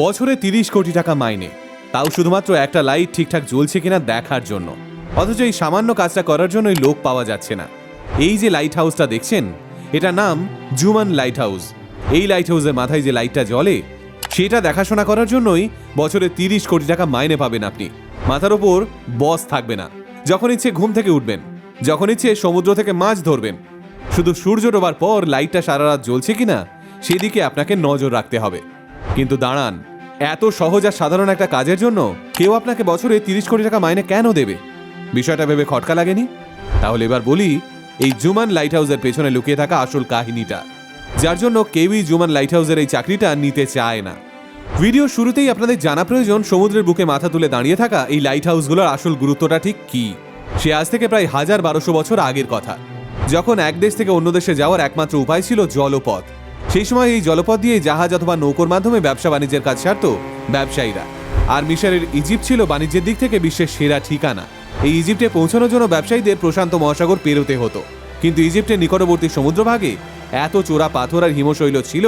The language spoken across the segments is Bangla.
বছরে তিরিশ কোটি টাকা মাইনে। তাও শুধুমাত্র একটা লাইট ঠিকঠাক জ্বলছে কিনা দেখার জন্য। অথচ এই সামান্য কাজটা করার জন্যই লোক পাওয়া যাচ্ছে না। এই যে লাইট হাউসটা দেখছেন এটা নাম জুমান লাইট হাউস এই লাইট হাউসের মাথায় যে লাইটটা জ্বলে, সেটা দেখাশোনা করার জন্যই বছরে তিরিশ কোটি টাকা মাইনে পাবেন আপনি। মাথার ওপর বস থাকবে না। যখন ইচ্ছে ঘুম থেকে উঠবেন, যখন ইচ্ছে সমুদ্র থেকে মাছ ধরবেন, শুধু সূর্য ডোবার পর লাইটটা সারা রাত জ্বলছে কিনা, সেদিকে আপনাকে নজর রাখতে হবে। কিন্তু দাঁড়ান, এত সহজ আর সাধারণ একটা কাজের জন্য কেউ আপনাকে বছরে তিরিশ কোটি টাকা মাইনে কেন দেবে? বিষয়টা ভেবে খটকা লাগেনি? তাহলে এবার বলি, এই জুমান লাইট হাউসের পেছনে লুকিয়ে থাকা আসল কাহিনীটা, যার জন্য কেউই জুমান লাইট হাউসের এই চাকরিটা নিতে চায় না। ভিডিও শুরুতেই আপনাদের জানা প্রয়োজন সমুদ্রের বুকে মাথা তুলে দাঁড়িয়ে থাকা এই লাইট হাউসগুলোর আসল গুরুত্বটা ঠিক কি? সে আজ থেকে প্রায় হাজার বারোশো বছর আগের কথা, যখন এক দেশ থেকে অন্য দেশে যাওয়ার একমাত্র উপায় ছিল জলপথ। সেই সময় এই জলপথ দিয়ে জাহাজ অথবা নৌকোর মাধ্যমে ব্যবসা বাণিজ্যের কাজ সারত ব্যবসায়ীরা। আর মিশরের ইজিপ্ট ছিল বাণিজ্যের দিক থেকে বিশ্বের সেরা ঠিকানা। এই ইজিপ্টে পৌঁছানোর জন্য ব্যবসায়ীদের প্রশান্ত মহাসাগর পেরোতে হতো। কিন্তু ইজিপ্টের নিকটবর্তী সমুদ্রভাগে এত চোরা পাথর আর হিমশৈল ছিল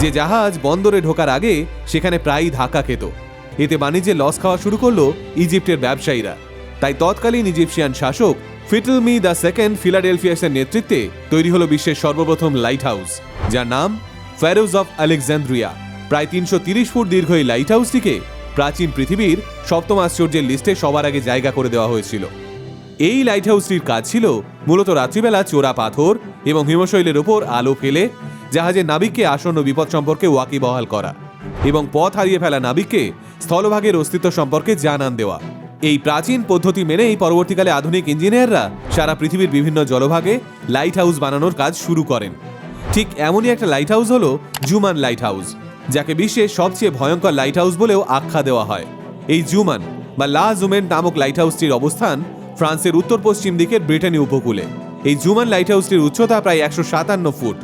যে জাহাজ বন্দরে ঢোকার আগে সেখানে প্রায়ই ধাক্কা খেত। এতে বাণিজ্যে লস খাওয়া শুরু করল ইজিপ্টের ব্যবসায়ীরা। তাই তৎকালীন ইজিপশিয়ান শাসক ফিটল মি দ্য সেকেন্ড ফিলাডেলফিয়াসের নেতৃত্বে তৈরি হলো বিশ্বের সর্বপ্রথম লাইট হাউস যার নাম ফ্যারোজ অফ আলেকজান্দ্রিয়া প্রায় তিনশো ফুট দীর্ঘ এই লাইট হাউসটিকে প্রাচীন পৃথিবীর সপ্তম আশ্চর্যের লিস্টে সবার আগে জায়গা করে দেওয়া হয়েছিল। এই লাইট হাউসটির কাজ ছিল মূলত রাত্রিবেলা চোরা পাথর এবং হিমশৈলের ওপর আলো ফেলে জাহাজের নাবিককে আসন্ন বিপদ সম্পর্কে ওয়াকিবহাল করা এবং পথ হারিয়ে ফেলা নাবিককে স্থলভাগের অস্তিত্ব সম্পর্কে জানান দেওয়া। এই প্রাচীন পদ্ধতি মেনেই পরবর্তীকালে আধুনিক ইঞ্জিনিয়াররা সারা পৃথিবীর বিভিন্ন জলভাগে লাইট হাউস বানানোর কাজ শুরু করেন। ঠিক এমনই একটা লাইট হাউস হলো জুমান লাইট হাউস যাকে বিশ্বের সবচেয়ে ভয়ঙ্কর লাইট হাউস বলেও আখ্যা দেওয়া হয়। এই জুমান বা লা জুমেন নামক লাইট হাউসটির অবস্থান ফ্রান্সের উত্তর পশ্চিম দিকের ব্রিটেনি উপকূলে। এই জুমান লাইট হাউসটির উচ্চতা প্রায় একশো সাতান্ন ফুট।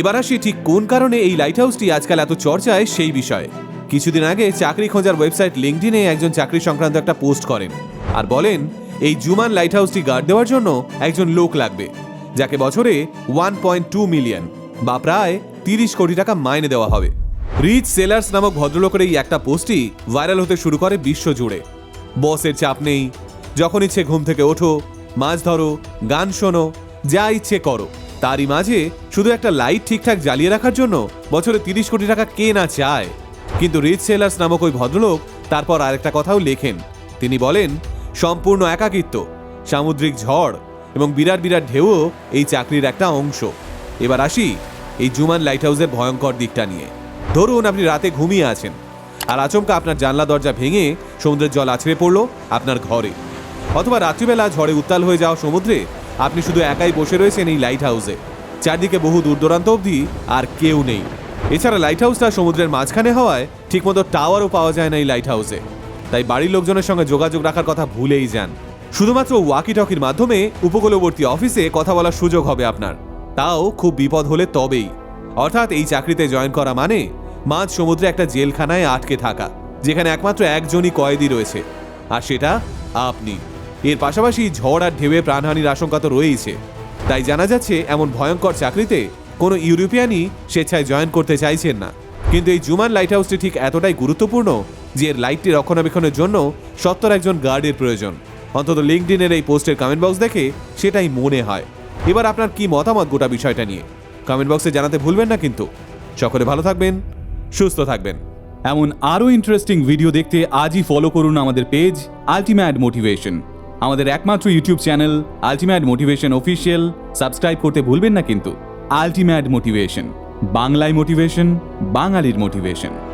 এবার আসি ঠিক কোন কারণে এই লাইট হাউসটি আজকাল এত চর্চায় সেই বিষয়ে। কিছুদিন আগে চাকরি খোঁজার ওয়েবসাইট লিঙ্কডিনে একজন চাকরি সংক্রান্ত একটা পোস্ট করেন আর বলেন, এই জুমান লাইট হাউসটি গার্ড দেওয়ার জন্য একজন লোক লাগবে, যাকে বছরে ওয়ান পয়েন্ট টু মিলিয়ন বা প্রায় তিরিশ কোটি টাকা মাইনে দেওয়া হবে। রিচ সেলার্স নামক ভদ্রলোকের এই একটা পোস্টই ভাইরাল হতে শুরু করে বিশ্ব জুড়ে। বসের চাপ নেই, যখন ইচ্ছে ঘুম থেকে ওঠো, মাছ ধরো, গান শোনো, যা ইচ্ছে করো, তারই মাঝে শুধু একটা লাইট ঠিকঠাক জ্বালিয়ে রাখার জন্য বছরে তিরিশ কোটি টাকা কে না চায়? কিন্তু রিচ সেলার্স নামক ওই ভদ্রলোক তারপর আরেকটা কথাও লেখেন। তিনি বলেন, সম্পূর্ণ একাকিত্ব, সামুদ্রিক ঝড় এবং বিরাট বিরাট ঢেউও এই চাকরির একটা অংশ। এবার আসি এই জুমান লাইট হাউসের ভয়ঙ্কর দিকটা নিয়ে। ধরুন আপনি রাতে ঘুমিয়ে আছেন, আর আচমকা আপনার জানলা দরজা ভেঙে সমুদ্রের জল আছড়ে পড়ল আপনার ঘরে। অথবা রাত্রিবেলা ঝড়ে উত্তাল হয়ে যাওয়া সমুদ্রে আপনি শুধু একাই বসে রয়েছেন এই লাইট হাউসে চারদিকে বহু দূর দূরান্ত অবধি আর কেউ নেই। এছাড়া লাইট হাউসটা সমুদ্রের মাঝখানে হওয়ায় ঠিকমতো টাওয়ারও পাওয়া যায় না এই লাইট হাউসে তাই বাড়ির লোকজনের সঙ্গে যোগাযোগ রাখার কথা ভুলেই যান। শুধুমাত্র ওয়াকি টকির মাধ্যমে উপকূলবর্তী অফিসে কথা বলার সুযোগ হবে আপনার। তাও খুব বিপদ হলে তবেই। অর্থাৎ এই চাকরিতে জয়েন করা মানে মাঝ সমুদ্রে একটা জেলখানায় আটকে থাকা, যেখানে একমাত্র একজনই কয়েদি রয়েছে। আর সেটা আপনি। এর পাশাপাশি ঝড় আর ঢেউয়ে প্রাণহানির আশঙ্কা তো রয়েইছে। তাই জানা যাচ্ছে, এমন ভয়ঙ্কর চাকরিতে কোনো ইউরোপিয়ানই স্বেচ্ছায় জয়েন করতে চাইছেন না। কিন্তু এই জুমান লাইট হাউসটি ঠিক এতটাই গুরুত্বপূর্ণ যে এর লাইটটি রক্ষণাবেক্ষণের জন্য সত্তর একজন গার্ডের প্রয়োজন। অন্তত লিঙ্কডিনের এই পোস্টের কমেন্ট বক্স দেখে সেটাই মনে হয়। এবার আপনার কি মতামত গোটা বিষয়টা নিয়ে? কমেন্ট বক্সে জানাতে ভুলবেন না কিন্তু। সকলে ভালো থাকবেন, সুস্থ থাকবেন। এমন আরও ইন্টারেস্টিং ভিডিও দেখতে আজই ফলো করুন আমাদের পেজ আলটিমেট মোটিভেশন আমাদের একমাত্র YouTube channel ultimate motivation official subscribe করতে ভুলবেন না কিন্তু। আলটিমেট মোটিভেশন বাংলায় মোটিভেশন বাঙালির মোটিভেশন।